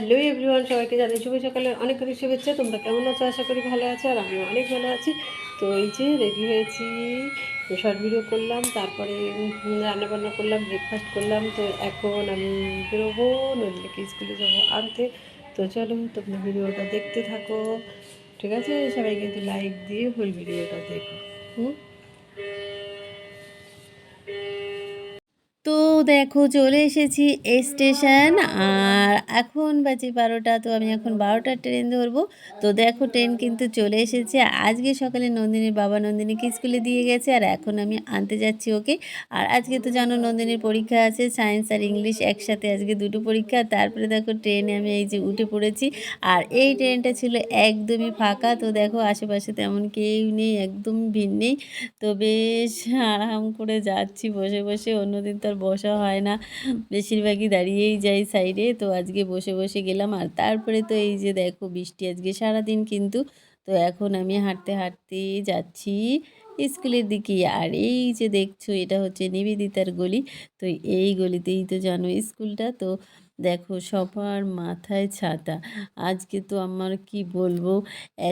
Hello everyone, সবাইকে জানাই শুভ সকালের অনেক অনেক শুভেচ্ছা, তোমরা কেমন আছো? আশা করি ভালো আছো আর আমিও অনেক ভালো আছি। তো এই যে রেডি হয়েছি শর্ট ভিডিও করলাম, তারপরে রান্না বান্না করলাম ব্রেকফাস্ট করলাম। তো এখন আমি বেরোবো নদীকে স্কুলে যাব আনতে। তো চলো, তোমরা ভিডিওটা দেখতে থাকো। ঠিক আছে? সবাই কিন্তু লাইক দিয়ে ফুল ভিডিওটা দেখো। হুম? দেখো চলে এসেছি স্টেশন আর এখন বাজে বারোটা, তো আমি এখন বারোটার ট্রেন ধরবো। তো দেখো ট্রেন কিন্তু চলে এসেছে। আজকে সকালে নন্দিনীর বাবা নন্দিনীকে স্কুলে দিয়ে গেছে, আর এখন আমি আনতে যাচ্ছি ওকে। আর আজকে তো জানো নন্দিনীর পরীক্ষা আছে সায়েন্স আর ইংলিশ একসাথে আজকে দুটো পরীক্ষা। তারপরে দেখো ট্রেনে আমি এই যে উঠে পড়েছি, আর এই ট্রেনটা ছিল একদমই ফাঁকা। তো দেখো আশেপাশে তেমন কেউ নেই, একদম ভিড় নেই। তো বেশ আরাম করে যাচ্ছি বসে বসে, অন্যদিন তো আর বসা হয় না। বেশিরভাগই দাঁড়িয়েই যাই সাইডে। তো আজকে বসে বসে গেলাম। আর তারপরে তো এই যে দেখো, বৃষ্টি আজকে সারাদিন কিন্তু। তো এখন আমি হাঁটতে হাঁটতে যাচ্ছি স্কুলের দিকে। আর এই যে দেখছ, এটা হচ্ছে নিবেদিতার গলি। তো এই গলিতেই তো জানো স্কুলটা। তো দেখো সবার মাথায় ছাতা। আজকে তো আমার কি বলব?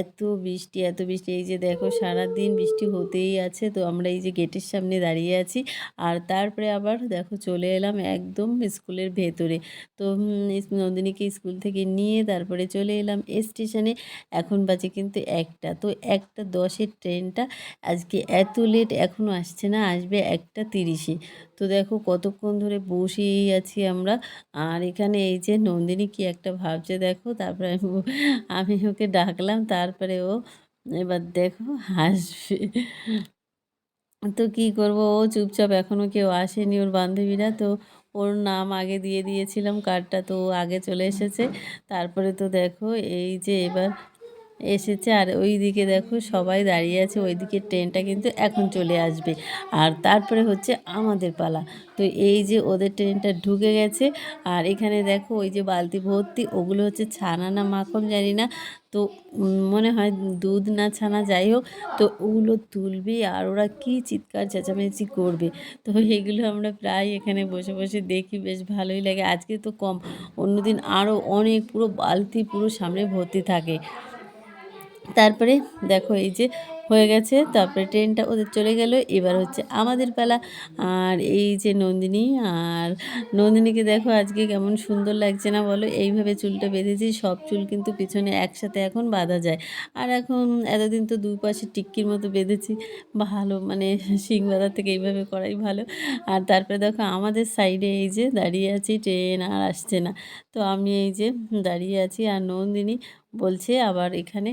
এত বৃষ্টি এত বৃষ্টি। এই যে দেখো সারাদিন বৃষ্টি হতেই আছে, তো আমরা এই যে গেটের সামনে দাঁড়িয়ে আছি। আর তারপরে আবার দেখো চলে এলাম একদম স্কুলের ভেতরে। তো নন্দিনীকে স্কুল থেকে নিয়ে তারপরে চলে এলাম স্টেশনে। এখন বাজে কিন্তু একটা। তো একটা দশের ট্রেনটা আজকে এত লেট এখনও আসছে না, আসবে একটা তিরিশে। তো দেখো কতক্ষণ ধরে বসেই আছি আমরা। আর এখানে এই যে নন্দিনী কি একটা ভাবছে দেখো, তারপরে আমি ওকে ডাকলাম, তারপরে ও এবার দেখো হাসবে। তো কি করব? ও চুপচাপ এখনও কেউ আসেনি ওর বান্ধবীরা। তো ওর নাম আগে দিয়ে দিয়েছিলাম কার্ডটা তো ও আগে চলে এসেছে। তারপরে তো দেখো এই যে এবার এসেছে আর ওই দিকে দেখো সবাই দাঁড়িয়ে আছে ওই দিকে ট্রেনটা কিন্তু এখন চলে আসবে। আর তারপরে হচ্ছে আমাদের পালা। তো এই যে ওদের ট্রেনটা ঢুকে গেছে আর এখানে দেখো ওই যে বালতি ভর্তি, ওগুলো হচ্ছে ছানা না মাখন জানি না। তো মনে হয় দুধ না ছানা যাই হোক, তো ওগুলো তুলবে আর ওরা কি চিৎকার চেঁচামেচি করবে। তো এগুলো আমরা প্রায় এখানে বসে বসে দেখি, বেশ ভালোই লাগে। আজকে তো কম, অন্যদিন আরও অনেক পুরো বালতি পুরো সামনে ভর্তি থাকে। তারপরে দেখো এই যে হয়ে গেছে, তারপরে ট্রেনটা ওদের চলে গেল। এবার হচ্ছে আমাদের পালা। আর এই যে নন্দিনী আর নন্দিনীকে দেখো আজকে কেমন সুন্দর লাগছে না বলো? এইভাবে চুলটা বেঁধেছি, সব চুল কিন্তু পিছনে একসাথে এখন বাঁধা যায়। আর এখন এতদিন তো দুই পাশে টিক্কির মতো বেঁধেছি। ভালো মানে শিং বাঁধার থেকে এইভাবে করাই ভালো। আর তারপরে দেখো আমাদের সাইডে এই যে দাঁড়িয়ে আছি, ট্রেন আর আসছে না। তো আমি এই যে দাঁড়িয়ে আছি আর নন্দিনী বলছে আবার এখানে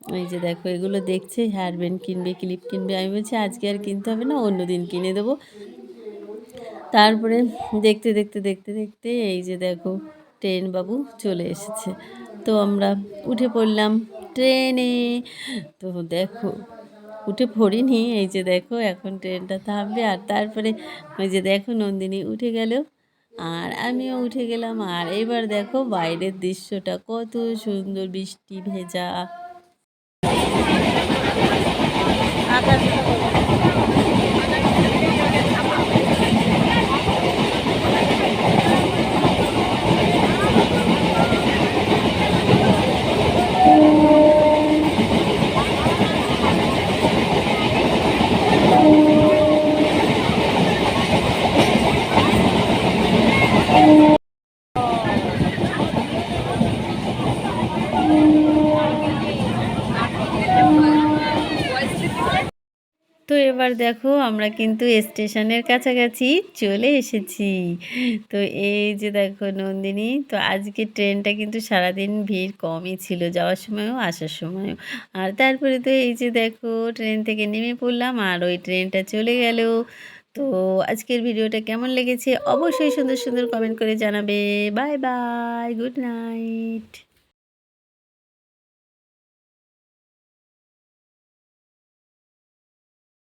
এই যে দেখো, এগুলো দেখছে হেয়ার ব্যান্ড কিনবে ক্লিপ কিনবে, আমি বলছি, আজকে আর কিনতে হবে না, অন্য দিন কিনে দেবো। তারপরে দেখতে দেখতে দেখতে দেখতে এই যে দেখো ট্রেন বাবু চলে এসেছে। তো আমরা উঠে পড়লাম ট্রেনে তো দেখো, উঠে পড়িনি, এই যে দেখো, এখন ট্রেনটা থামবে। আর তারপরে ওই যে দেখো, নন্দিনী উঠে গেল। আর আমিও উঠে গেলাম। আর এবার দেখো, বাইরের দৃশ্যটা কত সুন্দর, বৃষ্টি ভেজা। Obrigada. তো এবার দেখো আমরা কিন্তু স্টেশনের কাছাকাছি চলে এসেছি। তো এই যে দেখো নন্দিনী, তো আজকে ট্রেনটা কিন্তু সারাদিন ভিড় কমই ছিল, যাওয়ার সময়ও, আসার সময়ও। আর তারপরে তো এই যে দেখো ট্রেন থেকে নেমে পড়লাম আর ওই ট্রেনটা চলে গেল। তো আজকের ভিডিওটা কেমন লেগেছে অবশ্যই সুন্দর সুন্দর কমেন্ট করে জানাবে। Bye bye, good night.